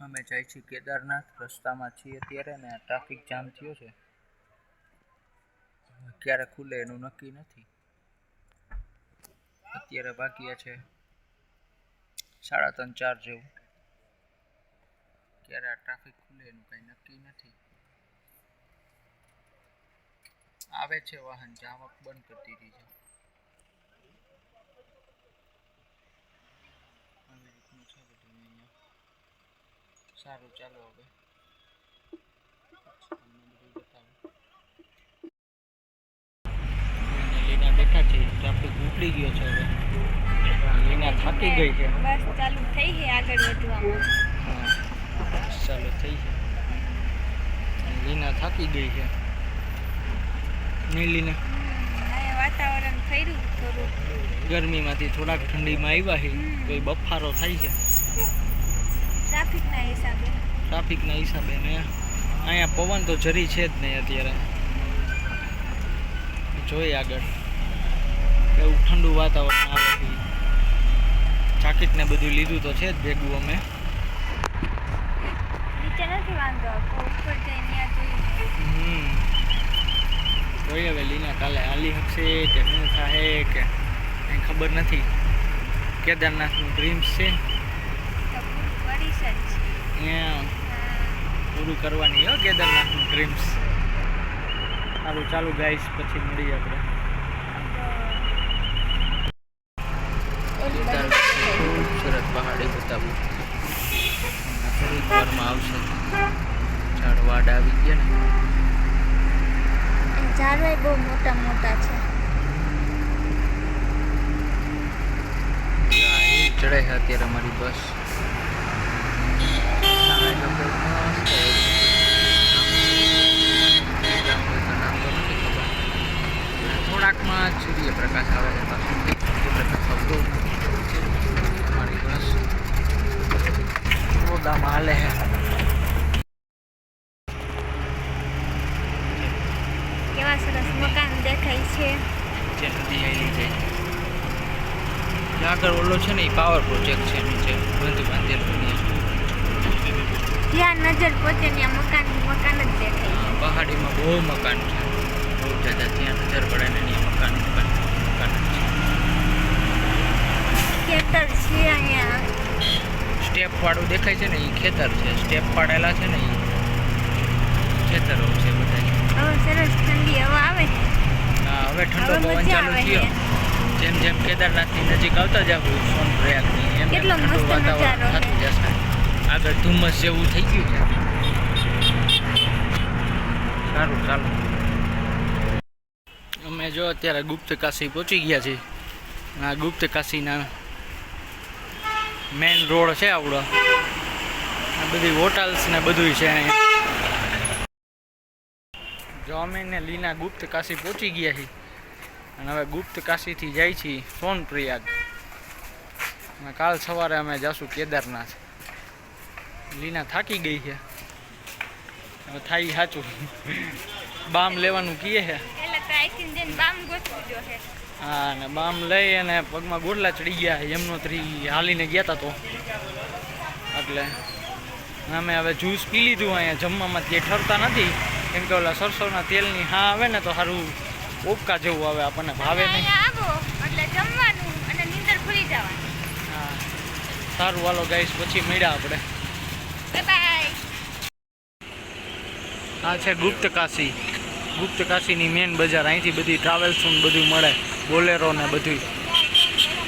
અમે જાય છીએ કેદારનાથ, રસ્તામાં છીએ અત્યારે ને ટ્રાફિક જામ થયો છે. ક્યારે ખુલે એનું નક્કી નથી. અત્યારે બાકી છે સાડા ત્રણ ચાર જેવું. ક્યારે આ ટ્રાફિક ખુલે એનું કંઈ નક્કી નથી. આવે છે વાહન જામક બંધ કરી દીધી છે. સારું ચાલો હવે. લીના બેઠા છે ટ્રાફિક ઉપડી ગયો છે હવે. લીના થાકી ગઈ છે. બસ ચાલુ થઈ ગઈ આગળ વધવામાં. ચાલુ થઈ છે લીના થાકી ગઈ છે. નહીં લીના? વાતાવરણ ફર્યું થોડું ગરમીમાંથી થોડાક ઠંડીમાં આવ્યા છે. બફારો થાય છે? ટ્રાફિકના હિસાબે. ટ્રાફિકના હિસાબે ને અહીંયા પવન તો જરી છે જ નહીં અત્યારે. જોઈએ આગળ. એવું ઠંડુ વાતાવરણ આવે છે. જાકેટ ને બધું લીધું તો છે જ ભેગું અમે. નીચે નથી વાંધો ઉપર જઈને જોઈએ હમ. જોઈએ હવે લીના કાલે હાલી હકશે કે શું થાય કે ખબર નથી. કેદારનાથનું ડ્રીમ્સ છે. કરીશ જ પૂરું કરવાની હો કેદારનાથનું ડ્રીમ્સ સારું ચાલુ ગાઈશ પછી મળીએ આપણે. ખૂબસૂરત પહાડી બતાવું. થોડીક વારમાં આવશે. ઝાડવાડ આવી ગયા ને. ઝાડવાય બહુ મોટા મોટા છે. છે અત્યારે અમારી બસ સામે જો કંઈક મસ્ત એવું ગામ હોય તો નામ તો નથી ખબર અને થોડાકમાં સૂર્યપ્રકાશ આવે છે સૂર્યપ્રકાશ આવતો જ બસ. રોદામાં હાલે છે. કેવા સરસ મકાન દેખાય છે. જે નદી આવી જાય. આગળ ઓલો છે ને એ પાવર પ્રોજેક્ટ છે નીચે. બંધ બાંધેલો જ્યાં નજર પહોંચે ત્યાં મકાન મકાન જ દેખાય. પહાડીમાં બહુ મકાન છે. બહુ જ્યાદા ત્યાં નજર પડે ને ત્યાં મકાન મકાન મકાન છે. ખેતર છે અહીંયા. સ્ટેપ વાળું દેખાય છે ને એ ખેતર છે. સ્ટેપ પાડેલા છે ને એ ખેતરો છે બધા. હવે સરસ ઠંડી હવા આવે હા હવે ઠંડો પવન ચાલુ થયો. છે. જેમ જેમ કેદારનાથની નજીક આવતા જાવ સોનપ્રયાગની એમ કેટલો મસ્ત નજારો થતું જશે. આગળ ધુમ્મસ જેવું થઈ ગયું છે. સારું, ચાલો. અમે જો અત્યારે ગુપ્ત કાશી પહોંચી ગયા છીએ. આ ગુપ્ત કાશીના મેઇન રોડ છે આવડો. આ બધી હોટલ્સ ને બધું છે અહીંયા. જો અમે ને લીના ગુપ્ત કાશી પહોંચી ગયા છીએ. અને હવે ગુપ્ત કાશીથી જાય છીએ સોનપ્રયાગ. કાલ સવારે અમે જાશું કેદારનાથ. લીના થાકી ગઈ છે. હવે થાય સાચું. બામ લેવાનું કીએ છે. હા અને બામ લઈ અને પગમાં ગોડલા ચડી ગયા એમનો ત્રી હાલીને ગયા હતા તો. એટલે અમે હવે જ્યુસ પી લીધું અહીંયા જમવામાં જે ઠરતા નથી. કેમ કે ઓલા સરસોના તેલની હા આવે ને તો સારું ઓપકા જેવું આવે આપણને ભાવે નહીં. સારું હાલો ગાઈશ પછી મળ્યા આપણે. બાય આ છે ગુપ્ત કાશી. ગુપ્ત કાશીની મેન બજાર. અહીંથી બધી ટ્રાવેલ્સ બધું મળે. બોલેરો ને બધું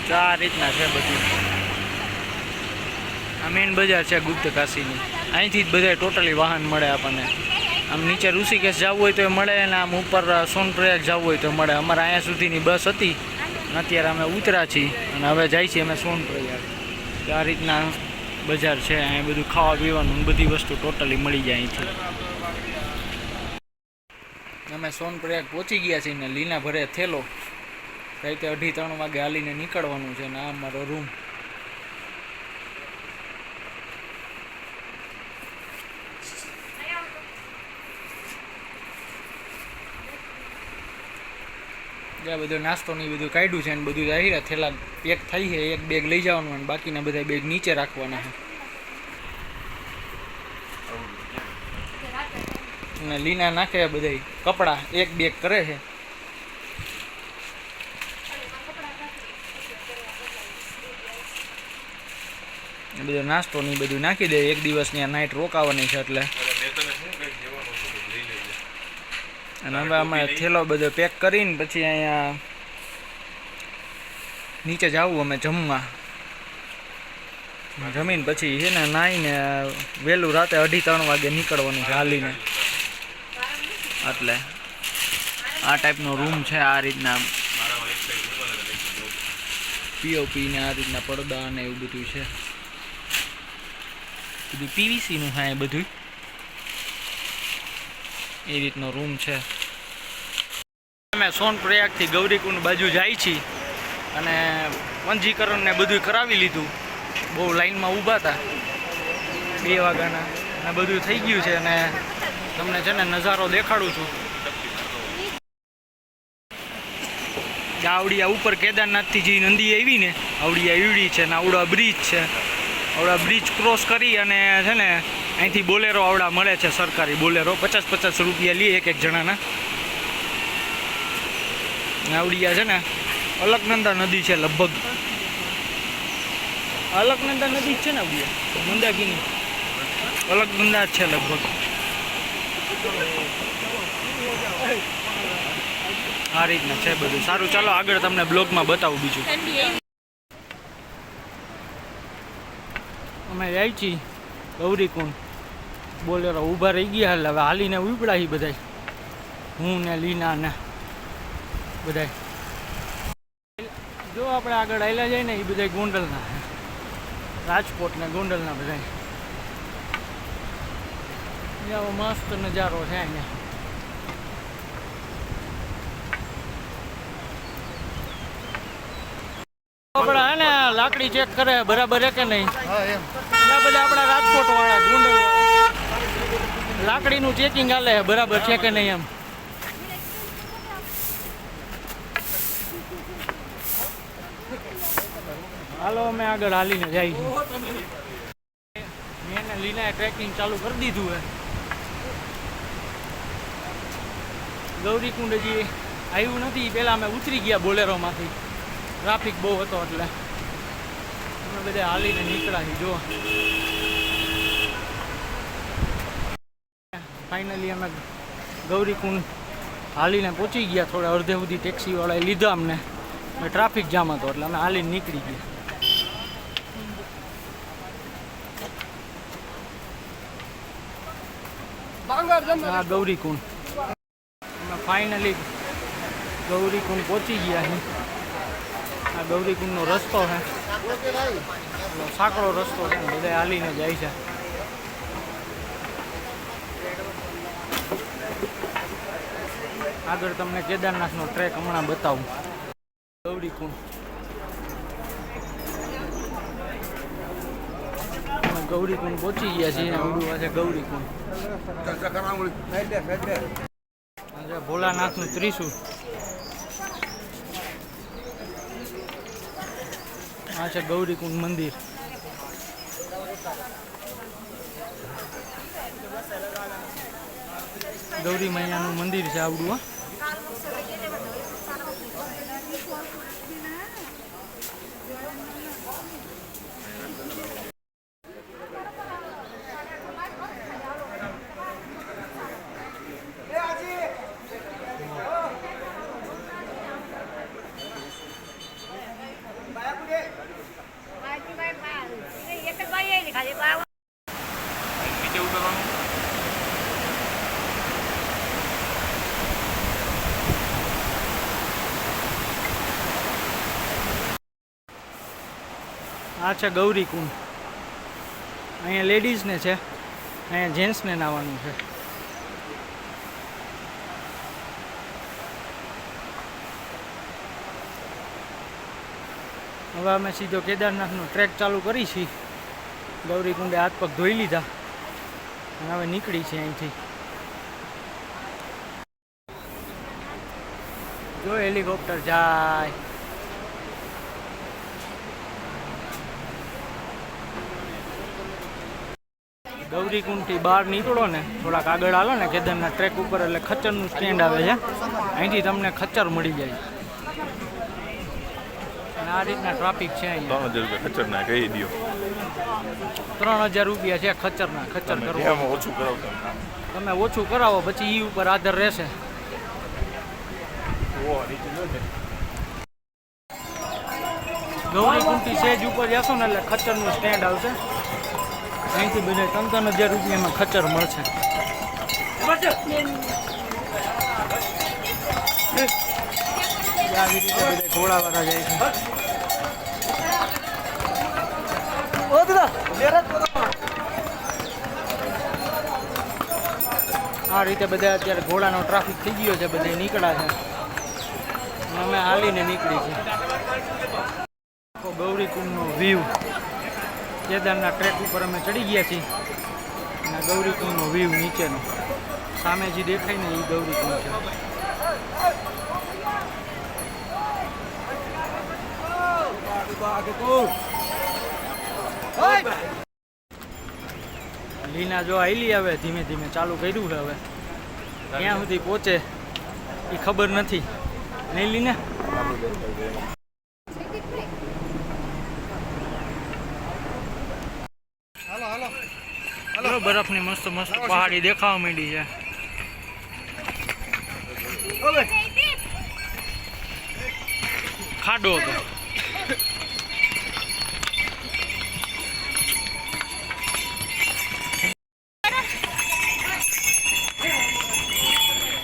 ચાર રીતના છે બધું. આ મેન બજાર છે ગુપ્ત કાશીની. અહીંથી જ બધા ટોટલી વાહન મળે આપણને. આમ નીચે ઋષિકેશ જવું હોય તો મળે અને આમ ઉપર સોનપ્રયાગ જવું હોય તો મળે. અમારે અહીંયા સુધીની બસ હતી અત્યારે અમે ઉતર્યા છીએ અને હવે જાય છીએ અમે સોનપ્રયાગ. આ રીતના બજાર છે, અહીંયા બધું ખાવા પીવાનું બધી વસ્તુ ટોટલી મળી જાય અહીંથી. અમે સોનપ્રયાગ પહોંચી ગયા છીએ ને લીના ભરે થેલો. રાતે અઢી, ત્રણ વાગે હાલીને નીકળવાનું છે ને આ અમારો રૂમ જ્યાં બધો નાસ્તો ને બધું કાઢ્યું છે અને બધું આવી થેલા પેક થઈ છે, એક બેગ લઈ જવાનું અને બાકીના બધા બેગ નીચે રાખવાના છે. અને લીના નાખે બધા કપડા, એક બેગ કરે છે. બધો નાસ્તો ને બધું નાખી દે. એક દિવસની આ નાઇટ રોકાવાની છે એટલે. અને હવે અમે થેલો બધો પેક કરીને પછી અહીંયા નીચે જવું અમે જમવા. જમીન પછી છે ને નાહીને વહેલું રાતે અઢી ત્રણ વાગે નીકળવાનું છે હાલીને. એટલે આ ટાઈપનો રૂમ છે આ રીતના. પીઓપી ને આ રીતના પડદા ને એવું બધું છે. બધું પીવીસી નું છે એ બધું. એ રીતનો રૂમ છે. અમે સોનપ્રયાગથી ગૌરીકુંડ બાજુ જાય છીએ અને પંજીકરણ ને બધું કરાવી લીધું. બહુ લાઈનમાં ઊભા હતા. બે વાગ્યાના અને બધું થઈ ગયું છે અને તમને છે ને નજારો દેખાડું છું. આવડિયા ઉપર કેદારનાથથી જે નદી આવી ને, આવડિયા ઈવડી છે ને, આવડા બ્રિજ છે. આવડા બ્રિજ ક્રોસ કરી અને છે ને અહીંથી બોલેરો આવડા મળે છે સરકારી બોલેરો. પચાસ પચાસ રૂપિયા લે એક એક જણાના. આવડિયા છે ને, અલકનંદા નદી છે લગભગ. અલકનંદા નદી છે ને આવડિયા? મંદાકીની. અલકનંદા છે લગભગ. આ રીતના છે બધું. સારું, ચાલો આગળ તમને બ્લોગમાં બતાવું બીજું. અમે જાય છીએ ગૌરીકુંડ. બોલેરો ઊભા રહી ગયા એટલે હવે હાલીને ઉપડા બધા હું ને લીના ને બધા જો આપણે આગળ આવેલા જાય ને એ બધા ગોંડલના. રાજકોટ ને ગોંડલના બધા મસ્ત નજારો છે અહીંયા. આપણે હે ને લાકડી ચેક કરે બરાબર હે કે નહીં? બધા આપણા રાજકોટ વાળા ગોંડલ લાકડીનું ચેકિંગ હાલે, બરાબર છે કે નહીં એમ? હાલો, અમે આગળ હાલીને જાય. છીએ મેં ને ટ્રેકિંગ ચાલુ કરી દીધું હે. ગૌરીકુંડ હજી આવ્યું નથી પહેલાં અમે ઉતરી ગયા બોલેરોમાંથી. ટ્રાફિક બહુ હતો એટલે. અમે બધા હાલીને નીકળ્યા છીએ જો ફાઇનલી અમે ગૌરીકુંડ હાલીને પહોંચી ગયા થોડા અડધે સુધી ટેક્સીવાળાએ લીધા અમને. ટ્રાફિક જામ હતો એટલે અમે હાલીને નીકળી ગયા. આ ગૌરીકુંડ. અમે ફાઇનલી ગૌરીકુંડ પહોંચી ગયા છીએ આ ગૌરીકુંડનો રસ્તો છે. સાંકડો રસ્તો છે બધા હાલીને જાય છે. આગળ તમને કેદારનાથનો ટ્રેક હમણાં બતાવું. ગૌરીકુંડ ગૌરી ગૌરીકુંડ પહોંચી ગયા છીએ આવડું છે ગૌરી કુંડ. ભોલાનાથનું ત્રિશુળ આ છે ગૌરીકુંડ મંદિર. ગૌરી મૈયાનું મંદિર છે આવડું હો. નીચે ઉતરવાનું આ છે ગૌરીકુંડ અહીંયા લેડીઝને છે, અહીંયા જેન્ટ્સને નાવાનું છે. હવે અમે સીધો કેદારનાથનો ટ્રેક ચાલુ કરી છીએ. ગૌરીકુંડે હાથ પગ ધોઈ લીધા. અને હવે નીકળી છે અહીંથી. જો હેલિકોપ્ટર જાય. ગૌરીકુંડથી બહાર નીકળો ને થોડાક આગળ હાલો ને કેદારના ટ્રેક ઉપર એટલે ખચ્ચરનું સ્ટેન્ડ આવે છે. અહીંથી તમને ખચ્ચર મળી જાય. અને આ રીતના ટ્રાફિક છે ત્રણ હજાર રૂપિયા ખચરના કહી દો ત્રણ હજાર રૂપિયા છે ખચ્ચરના ખચ્ચર એમાં ઓછું કરાવતા તમે? ઓછું કરાવો પછી એ ઉપર આધાર રહેશે. ગૌરીકુંડથી સેજ ઉપર જશો ને એટલે ખચ્ચરનું સ્ટેન્ડ આવશે. અહીંથી બધા ત્રણ ત્રણ હજાર રૂપિયામાં ખચર મળશે. બધા ઘોડાવાળા જાય છે આ રીતે બધા અત્યારે ઘોડાનો ટ્રાફિક થઈ ગયો છે, બધા નીકળ્યા છે. અમે હાલીને નીકળી છે આખો ગૌરીકુંડનો વ્યૂ કેદારના ટ્રેક ઉપર અમે ચડી ગયા છીએ. અને ગૌરીકુંડનો વ્યૂ નીચેનો. સામે જે દેખાય ને એ ગૌરીકુંડ છે. લીના જો આઈલી હવે ધીમે ધીમે ચાલુ કર્યું છે હવે. ક્યાં સુધી પહોંચે એ ખબર નથી. નહીં, લીને? હાલો બરફની મસ્ત મસ્ત પહાડી દેખાવા માંડી છે. ખાડો હતો.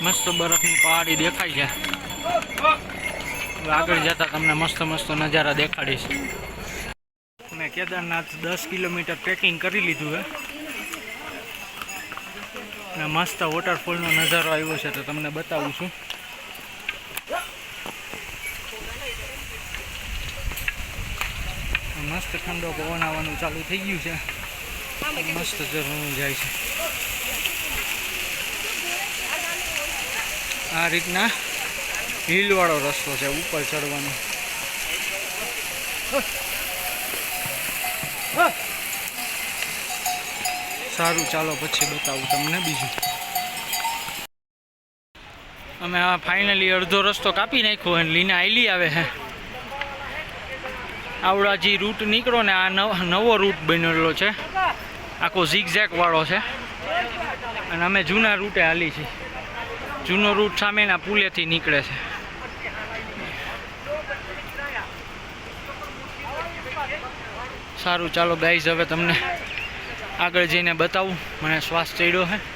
મસ્ત બરફની પહાડી દેખાય છે. આગળ જતા તમને મસ્ત મસ્ત નજારા દેખાડીશ. મેં કેદારનાથ દસ કિલોમીટર ટ્રેકિંગ કરી લીધું છે. ને મસ્ત વોટરફોલનો નજારો આવ્યો છે, તો તમને બતાવું છું. મસ્ત ઠંડો પવન આવવાનું ચાલુ થઈ ગયું છે. મસ્ત ઝરણું જાય છે. આ રીતના હિલવાળો રસ્તો છે, ઉપર ચડવાનો. સારું, ચાલો પછી બતાવું તમને બીજું. અમે આ ફાઇનલી અડધો રસ્તો કાપી નાખ્યો અને લીને આયલી આવે છે આવડા જે રૂટ નીકળો ને આ નવ રૂટ બનેલો છે. આખો ઝીગઝેક વાળો છે. અને અમે જૂના રૂટે હાલી છીએ. જૂનો રૂટ સામેના પુલેથી નીકળે છે. સારું. ચાલો ગાઈઝ હવે તમને આગળ જઈને બતાવું. મને શ્વાસ ચડ્યો છે.